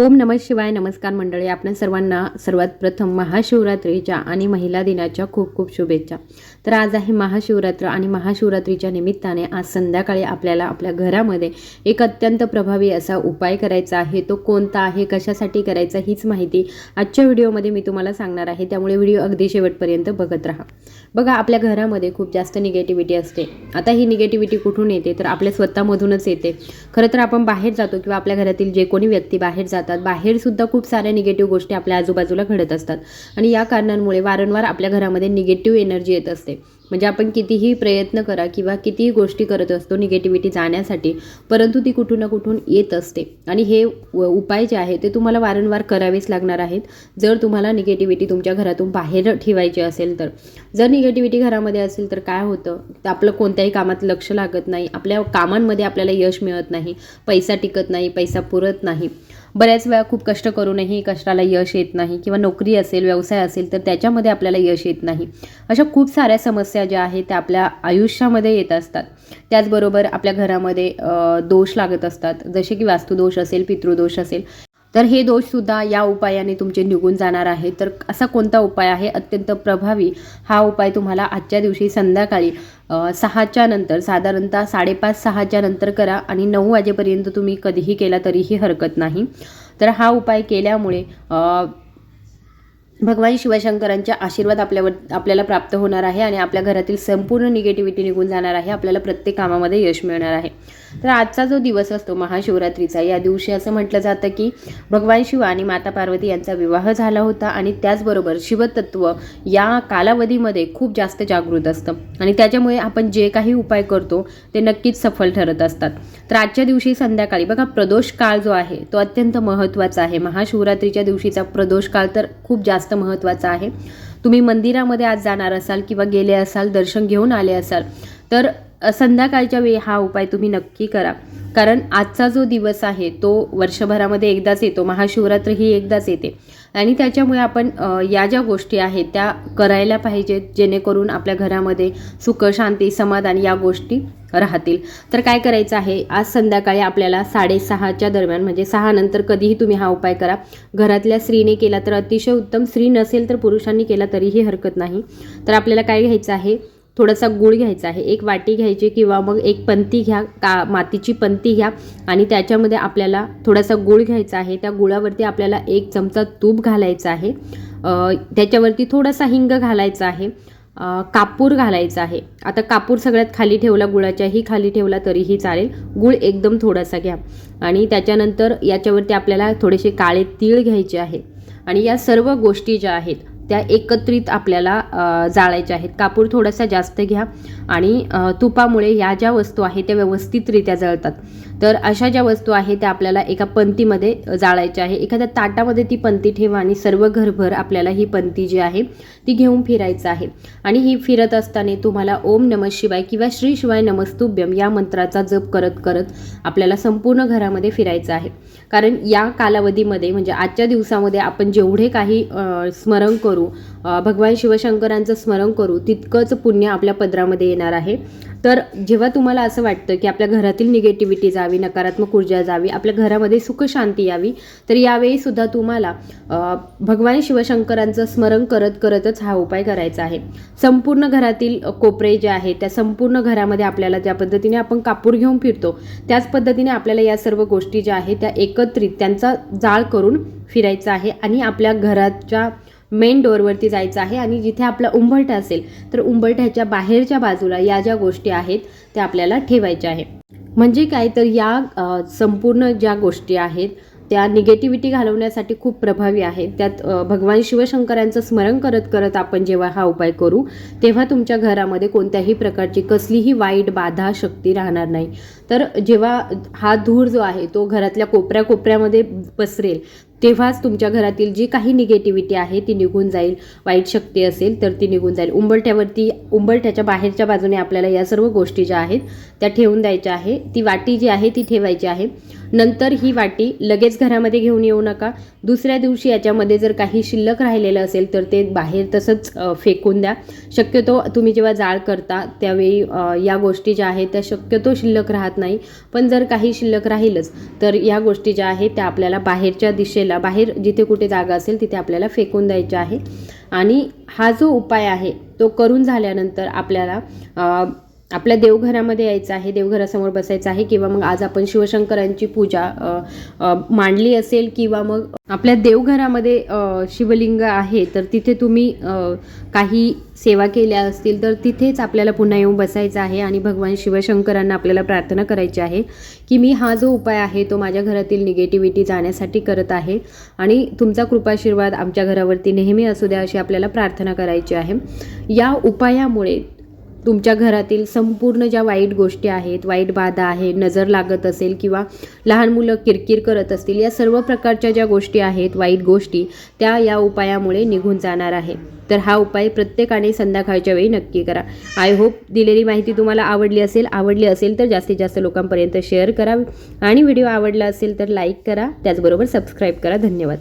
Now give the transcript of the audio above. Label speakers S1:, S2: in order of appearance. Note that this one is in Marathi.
S1: ओम नम शिवाय नमस्कार मंडळी. आपण सर्वांना सर्वात प्रथम महाशिवरात्रीच्या आणि महिला दिनाच्या खूप खूप शुभेच्छा. तर आज आहे महाशिवरात्र आणि महाशिवरात्रीच्या निमित्ताने आज संध्याकाळी आपल्याला आपल्या घरामध्ये एक अत्यंत प्रभावी असा उपाय करायचा आहे. तो कोणता आहे कशासाठी करायचा हीच माहिती आजच्या व्हिडिओमध्ये मी तुम्हाला सांगणार आहे. त्यामुळे व्हिडिओ अगदी शेवटपर्यंत बघत राहा. बघा आपल्या घरामध्ये खूप जास्त निगेटिव्हिटी असते. आता ही निगेटिव्हिटी कुठून येते? तर आपल्या स्वतःमधूनच येते. खरं तर आपण बाहेर जातो किंवा आपल्या घरातील जे कोणी व्यक्ती बाहेर जातात जातात. बाहेरसुद्धा खूप साऱ्या निगेटिव्ह गोष्टी आपल्या आजूबाजूला घडत असतात. आणि या कारणांमुळे वारंवार आपल्या घरामध्ये निगेटिव्ह एनर्जी येत असते. म्हणजे आपण कितीही प्रयत्न करा किंवा कितीही गोष्टी करत असतो निगेटिव्हिटी जाण्यासाठी परंतु ती कुठून ना कुठून येत असते. आणि हे व- उपाय जे आहे ते तुम्हाला वारंवार करावेच लागणार आहेत. जर तुम्हाला निगेटिव्हिटी तुमच्या घरातून बाहेर ठेवायची असेल तर. जर निगेटिव्हिटी घरामध्ये असेल तर काय होतं? तर आपलं कोणत्याही कामात लक्ष लागत नाही. आपल्या कामांमध्ये आपल्याला यश मिळत नाही. पैसा टिकत नाही पैसा पुरत नाही. बऱ्याच वेळा खूप कष्ट करूनही कष्टाला यश येत नाही किंवा नोकरी असेल व्यवसाय असेल तर त्याच्यामध्ये आपल्याला यश येत नाही. अशा खूप साऱ्या समस्या ज्या आहेत त्या आपल्या आयुष्यामध्ये येत असतात. त्याचबरोबर आपल्या घरामध्ये दोष लागत असतात. जसे की वास्तुदोष असेल पितृदोष असेल. तर हे दोषसुद्धा या उपायाने तुमचे निघून जाणार आहे. तर असा कोणता उपाय आहे? अत्यंत प्रभावी हा उपाय तुम्हाला आजच्या दिवशी संध्याकाळी सहाच्या नंतर साधारणतः साडेपाच सहाच्या नंतर करा आणि नऊ वाजेपर्यंत तुम्ही कधीही केला तरीही हरकत नाही. तर हा उपाय केल्यामुळे भगवान शिवशंकरांच्या आशीर्वाद आपल्यावर आपल्याला प्राप्त होणार आहे आणि आपल्या घरातील संपूर्ण निगेटिव्हिटी निघून जाणार आहे. आपल्याला प्रत्येक कामामध्ये यश मिळणार आहे. तर आजचा जो दिवस असतो महाशिवरात्रीचा या दिवशी असं म्हटलं जातं की भगवान शिव आणि माता पार्वती यांचा विवाह झाला होता आणि त्याचबरोबर शिवतत्व या कालावधीमध्ये खूप जास्त जागृत असतं. आणि त्याच्यामुळे आपण जे काही उपाय करतो ते नक्कीच सफल ठरत असतात. तर आजच्या दिवशी संध्याकाळी बघा प्रदोष काळ जो आहे तो अत्यंत महत्त्वाचा आहे. महाशिवरात्रीच्या दिवशीचा प्रदोष काळ तर खूप जास्त महत्त्वाचा आहे. तुम्ही मंदिरामध्ये आज जाणार असाल किंवा गेले असाल दर्शन घेऊन आले असाल तर संध्याकाळच्या वेळी हा उपाय तुम्ही नक्की करा. कारण आजचा जो दिवस आहे तो वर्षभरामध्ये एकदाच येतो महाशिवरात्र ही एकदाच येते. आणि त्याच्यामुळे आपण या ज्या गोष्टी आहेत त्या करायला पाहिजेत जेणेकरून आपल्या घरामध्ये सुख शांती समाधान या गोष्टी राहतील. तर काय करायचं आहे आज संध्याकाळी आपल्याला साडेसहाच्या दरम्यान म्हणजे सहा नंतर कधीही तुम्ही हा उपाय करा. घरातल्या स्त्रीने केला तर अतिशय उत्तम स्त्री नसेल तर पुरुषांनी केला तरीही हरकत नाही. तर आपल्याला काय घ्यायचं आहे थोडासा गूळ घ्यायचा आहे. एक वाटी घ्यायची किंवा मग एक पंती घ्या का मातीची पंती घ्या आणि त्याच्यामध्ये आपल्याला थोडासा गूळ घ्यायचा आहे. त्या गुळावरती आपल्याला एक चमचा तूप घालायचा आहे. त्याच्यावरती थोडासा हिंग घालायचा आहे. कापूर घालायचा आहे. आता कापूर सगळ्यात खाली ठेवला गुळाच्याही खाली ठेवला तरीही चालेल. गुळ एकदम थोडासा घ्या. आणि त्याच्यानंतर याच्यावरती आपल्याला थोडेसे काळे तीळ घ्यायचे आहे. आणि या सर्व गोष्टी ज्या आहेत त्या एकत्रित आपल्याला जाळायच्या आहेत. कापूर थोडासा जास्त घ्या आणि तुपामुळे या ज्या वस्तू आहेत त्या व्यवस्थितरित्या जळतात. तर अशा ज्या वस्तू आहेत त्या आपल्याला एका पंतीमध्ये जाळायच्या आहे. एखाद्या ताटामध्ये ती पंती ठेवा आणि सर्व घरभर आपल्याला ही पंती जी आहे ती घेऊन फिरायचं आहे. आणि ही फिरत असताना तुम्हाला ओम नम शिवाय किंवा श्री शिवाय नमस्तुभ्यम या मंत्राचा जप करत करत आपल्याला संपूर्ण घरामध्ये फिरायचं आहे. कारण या कालावधीमध्ये म्हणजे आजच्या दिवसामध्ये आपण जेवढे काही स्मरण करू भगवान शिवशंकरांचं स्मरण करू तितकंच पुण्य आपल्या पदरामध्ये येणार आहे. तर जेव्हा तुम्हाला असं वाटतं की आपल्या घरातील निगेटिव्हिटी जावी नकारात्मक ऊर्जा जावी आपल्या घरामध्ये सुख शांती यावी तर यावेळी सुद्धा तुम्हाला भगवान शिवशंकरांचं स्मरण करत करतच हा उपाय करायचा आहे. संपूर्ण घरातील कोपरे जे आहेत त्या संपूर्ण घरामध्ये आपल्याला ज्या पद्धतीने आपण कापूर घेऊन फिरतो त्याच पद्धतीने आपल्याला या सर्व गोष्टी ज्या आहेत त्या एकत्रित त्यांचा जाळ करून फिरायचं आहे आणि आपल्या घराच्या मेन डोअरवरती जायचं आहे आणि जिथे आपला उंबरठा असेल तर उंबरठ्याच्या बाहेरच्या बाजूला या ज्या गोष्टी आहेत त्या आपल्याला ठेवायच्या आहे म्हणजे काय? तर या संपूर्ण ज्या गोष्टी आहेत त्या निगेटिव्हिटी घालवण्यासाठी खूप प्रभावी आहेत. त्यात भगवान शिवशंकरांचं स्मरण करत करत आपण जेव्हा हा उपाय करू तेव्हा तुमच्या घरामध्ये कोणत्याही प्रकारची कसलीही वाईट बाधा शक्ती राहणार नाही. तर जेव्हा हा धूर जो आहे तो घरातल्या कोपऱ्या कोपऱ्यामध्ये पसरेल तेव्हाच तुमच्या घरातील जी काही निगेटिव्हिटी आहे ती निघून जाईल. वाईट शक्ती असेल तर ती निघून जाईल. उंबरठ्यावरती उंबरठ्याच्या बाहेरच्या बाजूने आपल्याला या सर्व गोष्टी ज्या आहेत त्या ठेवून द्यायच्या आहे. ती वाटी जी आहे ती ठेवायची आहे. नंतर ही वाटी लगेच घरामध्ये घेऊन येऊ नका. दुसऱ्या दिवशी याच्यामध्ये जर काही शिल्लक राहिलेलं असेल तर ते बाहेर तसंच फेकून द्या. शक्यतो तुम्ही जेव्हा जाळ करता त्यावेळी या गोष्टी ज्या आहेत त्या शक्यतो शिल्लक राहत नाही. पण जर काही शिल्लक राहीलच तर या गोष्टी ज्या आहेत त्या आपल्याला बाहेरच्या दिशेला बाहेर जिथे कुठे जागा असेल तिथे आपल्याला फेकून द्यायच्या आहे. आणि हा जो उपाय आहे तो करून झाल्यानंतर आपल्याला आपल्या देवघरामध्ये यायचं आहे देवघरासमोर बसायचं आहे किंवा मग आज आपण शिवशंकरांची पूजा मांडली असेल किंवा मग आपल्या देवघरामध्ये शिवलिंग आहे तर तिथे तुम्ही काही सेवा केल्या असतील तर तिथेच आपल्याला पुन्हा येऊन बसायचं आहे आणि भगवान शिवशंकरांना आपल्याला प्रार्थना करायची आहे की मी हा जो उपाय आहे तो माझ्या घरातील निगेटिव्हिटी जाण्यासाठी करत आहे आणि तुमचा कृपाशीर्वाद आमच्या घरावरती नेहमी असू द्या अशी आपल्याला प्रार्थना करायची आहे. या उपायामुळे तुमच्या घरातील संपूर्ण ज्या वाईट गोष्टी आहेत वाईट बाधा आहे नजर लागत असेल किंवा लहान मुलं किरकिर करत असतील या सर्व प्रकारच्या ज्या गोष्टी आहेत वाईट गोष्टी त्या या उपायामुळे निघून जाणार आहे. तर हा उपाय प्रत्येकाने संध्याकाळच्या वेळी नक्की करा. आय होप दिलेली माहिती तुम्हाला आवडली असेल आवडली असेल तर जास्तीत जास्त लोकांपर्यंत शेअर करा आणि व्हिडिओ आवडला असेल तर लाईक करा. त्याचबरोबर सबस्क्राईब करा. धन्यवाद.